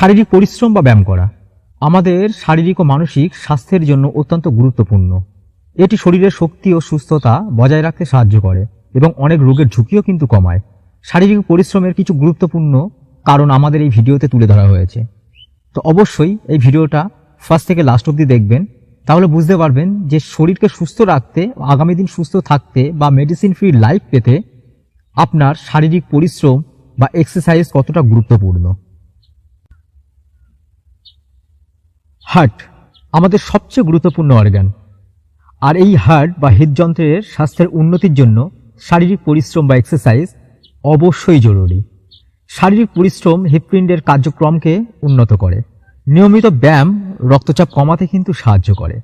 শারীরিক পরিশ্রম বা ব্যায়াম করা। আমাদের শারীরিক ও মানসিক স্বাস্থ্যের জন্য অত্যন্ত গুরুত্বপূর্ণ। এটি শরীরের শক্তি ও সুস্থতা বজায় রাখতে সাহায্য করে এবং অনেক রোগের ঝুঁকিও কিন্তু কমায়। শারীরিক পরিশ্রমের কিছু গুরুত্বপূর্ণ কারণ আমাদের এই ভিডিওতে তুলে ধরা হয়েছে। তো অবশ্যই এই ভিডিওটা ফার্স্ট থেকে লাস্ট অবধি দেখবেন। তাহলে বুঝতে পারবেন যে শরীরকে সুস্থ রাখতে, আগামী দিন সুস্থ থাকতে বা মেডিসিন ফ্রি লাইফ পেতে আপনার শারীরিক পরিশ্রম বা এক্সারসাইজ কতটা গুরুত্বপূর্ণ। হার্ট আমাদের সবচেয়ে গুরুত্বপূর্ণ অর্গান। আর এই হার্ট বা হৃদযন্ত্রের স্বাস্থ্যের উন্নতির জন্য শারীরিক পরিশ্রম বা এক্সারসাইজ অবশ্যই জরুরি। শারীরিক পরিশ্রম হৃৎপিণ্ডের কার্যক্রমকে উন্নত করে। নিয়মিত ব্যায়াম রক্তচাপ কমাতে কিন্তু সাহায্য করে।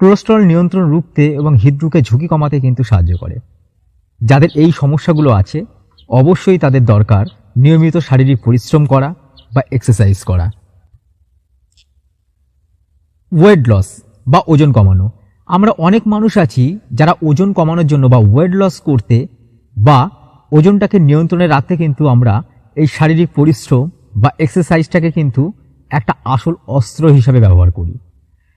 কোলেস্টেরল নিয়ন্ত্রণ রুখতে এবং হৃদরোগের ঝুঁকি কমাতে কিন্তু সাহায্য করে। যাদের এই সমস্যাগুলো আছে, অবশ্যই তাদের দরকার নিয়মিত শারীরিক পরিশ্রম করা বা এক্সারসাইজ করা। ওয়েট লস বা ওজন কমানো। আমরা অনেক মানুষ আছি যারা ওজন কমানোর জন্য বা ওয়েট লস করতে বা ওজনটাকে নিয়ন্ত্রণে রাখতে কিন্তু আমরা এই শারীরিক পরিশ্রম বা এক্সারসাইজটাকে কিন্তু একটা আসল অস্ত্র হিসাবে ব্যবহার করি।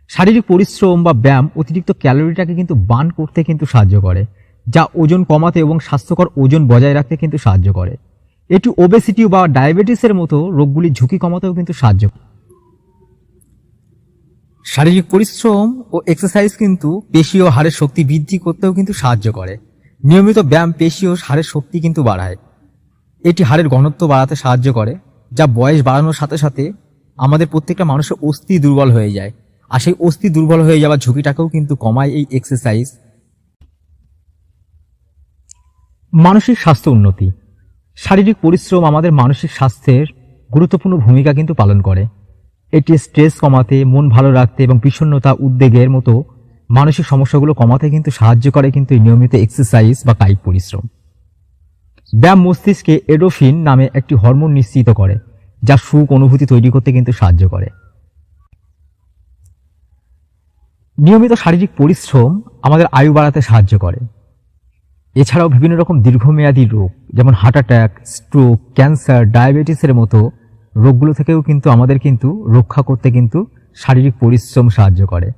শারীরিক পরিশ্রম বা ব্যায়াম অতিরিক্ত ক্যালোরিটাকে কিন্তু বান করতে কিন্তু সাহায্য করে, যা ওজন কমাতে এবং স্বাস্থ্যকর ওজন বজায় রাখতে কিন্তু সাহায্য করে। এটি ওবেসিটি বা ডায়াবেটিসের মতো রোগগুলির ঝুঁকি কমাতেও কিন্তু সাহায্য করে শারীরিক পরিশ্রম ও এক্সারসাইজ কিন্তু পেশি ও হাড়ের শক্তি বৃদ্ধি করতেও কিন্তু সাহায্য করে। নিয়মিত ব্যায়াম পেশি ও হাড়ের শক্তি কিন্তু বাড়ায়। এটি হাড়ের ঘনত্ব বাড়াতে সাহায্য করে, যা বয়স বাড়ানোর সাথে সাথে আমাদের প্রত্যেকটা মানুষের অস্থি দুর্বল হয়ে যায়। আর সেই অস্থি দুর্বল হয়ে যাওয়ার ঝুঁকিটাকেও কিন্তু কমায় এই এক্সারসাইজ মানসিক স্বাস্থ্য উন্নতি। শারীরিক পরিশ্রম আমাদের মানসিক স্বাস্থ্যের গুরুত্বপূর্ণ ভূমিকা কিন্তু পালন করে। এটি স্ট্রেস কমাতে, মন ভালো রাখতে এবং বিষণ্ণতা উদ্বেগের মতো মানসিক সমস্যাগুলো কমাতে কিন্তু সাহায্য করে কিন্তু এই নিয়মিত এক্সারসাইজ বা কায়িক পরিশ্রম। ব্যায়াম মস্তিষ্কে এডোফিন নামে একটি হরমোন নিশ্চিত করে, যা সুখ অনুভূতি তৈরি করতে কিন্তু সাহায্য করে। নিয়মিত শারীরিক পরিশ্রম আমাদের আয়ু বাড়াতে সাহায্য করে। এছাড়াও বিভিন্ন রকম দীর্ঘমেয়াদী রোগ, যেমন হার্ট অ্যাটাক স্ট্রোক ক্যান্সার ডায়াবেটিসের মতো রোগগুলো থেকেও কিন্তু আমাদের কিন্তু রক্ষা করতে কিন্তু শারীরিক পরিশ্রম সাহায্য করে।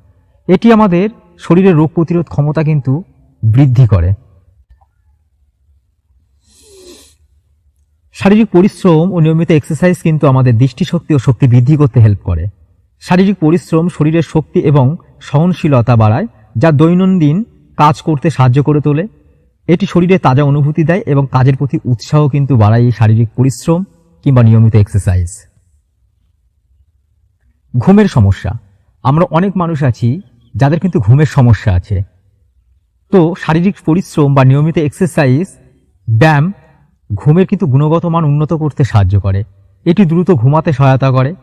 এটি আমাদের শরীরের রোগ প্রতিরোধ ক্ষমতা কিন্তু বৃদ্ধি করে। শারীরিক পরিশ্রম ও নিয়মিত এক্সারসাইজ কিন্তু আমাদের দৃষ্টিশক্তি ও শক্তি বৃদ্ধি করতে হেল্প করে। শারীরিক পরিশ্রম শরীরের শক্তি এবং সহনশীলতা বাড়ায়, যা দৈনন্দিন কাজ করতে সাহায্য করে তোলে। এটি শরীরে তাজা অনুভূতি দেয় এবং কাজের প্রতি উৎসাহ কিন্তু বাড়ায় এই শারীরিক পরিশ্রম। কিংবা নিয়মিত এক্সারসাইজ ঘুমের সমস্যা। আমরা অনেক মানুষ আছি যাদের কিন্তু ঘুমের সমস্যা আছে। তো শারীরিক পরিশ্রম বা নিয়মিত এক্সারসাইজ ব্যায়াম ঘুমের কিন্তু গুণগত মান উন্নত করতে সাহায্য করে। এটি দ্রুত ঘুমাতে সহায়তা করে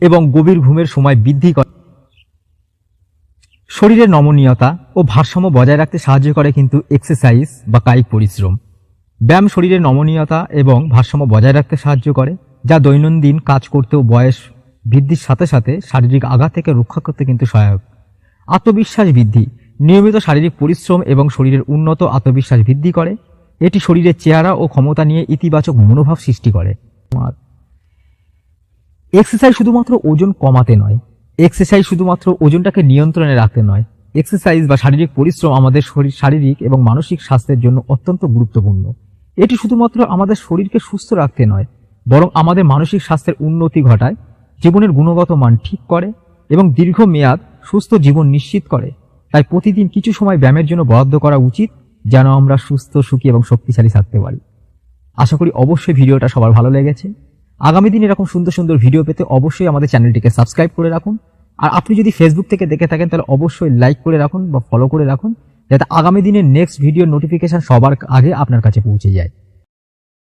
এবং গভীর ঘুমের সময় বৃদ্ধি করে। শরীরের নমনীয়তা ও ভারসাম্য বজায় রাখতে সাহায্য করে কিন্তু এক্সারসাইজ বা কায়িক পরিশ্রম। ব্যায়াম শরীরের নমনীয়তা এবং ভারসাম্য বজায় রাখতে সাহায্য করে, যা দৈনন্দিন কাজ করতেও বয়স বৃদ্ধির সাথে সাথে শারীরিক আঘাত থেকে রক্ষা করতে কিন্তু সহায়ক। আত্মবিশ্বাস বৃদ্ধি। নিয়মিত শারীরিক পরিশ্রম এবং শরীরের উন্নত আত্মবিশ্বাস বৃদ্ধি করে। এটি শরীরের চেহারা ও ক্ষমতা নিয়ে ইতিবাচক মনোভাব সৃষ্টি করে। এক্সারসাইজ শুধুমাত্র ওজন কমাতে নয়, এক্সারসাইজ শুধুমাত্র ওজনটাকে নিয়ন্ত্রণে রাখতে নয়, এক্সারসাইজ বা শারীরিক পরিশ্রম আমাদের শরীর, শারীরিক এবং মানসিক স্বাস্থ্যের জন্য অত্যন্ত গুরুত্বপূর্ণ। এটি শুধুমাত্র আমাদের শরীরকে সুস্থ রাখতে নয়, বরং আমাদের মানসিক স্বাস্থ্যের উন্নতি ঘটায়, জীবনের গুণগত মান ঠিক করে, এবং দীর্ঘ মেয়াদ সুস্থ জীবন নিশ্চিত করে। তাই প্রতিদিন কিছু সময় ব্যায়ামের জন্য বরাদ্দ করা উচিত, যেন আমরা সুস্থ, সুখী এবং শক্তিশালী থাকতে পারি। আশা করি অবশ্যই ভিডিওটা সবার ভালো লেগেছে। আগামী দিন এরকম সুন্দর সুন্দর ভিডিও পেতে অবশ্যই আমাদের চ্যানেলটিকে সাবস্ক্রাইব করে রাখুন। আর আপনি যদি ফেসবুক থেকে দেখে থাকেন, তাহলে অবশ্যই লাইক করে রাখুন বা ফলো করে রাখুন। যাতে আগামী দিনের নেক্সট ভিডিও নোটিফিকেশান সবার আগে আপনার কাছে পৌঁছে যায়।